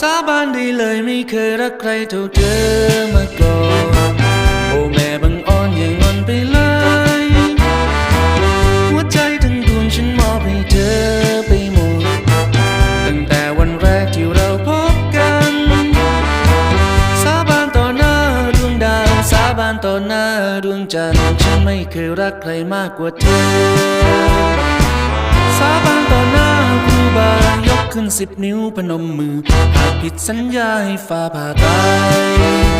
สาบานได้เลยไม่เคยรักใครเท่าเธอมาก่อน โอ้แม่บังอ่อนอย่างอ่อนไปเลย หัวใจทั้งดวงฉันมอบให้เธอไปหมด ตั้งแต่วันแรกที่เราพบกัน สาบานต่อหน้าดวงดาว สาบานต่อหน้าดวงจันทร์ ฉันไม่เคยรักใครมากกว่าเธอ ขึ้นสิบนิ้วพนมมือหากผิดสัญญาให้ฟ้าผ่าตาย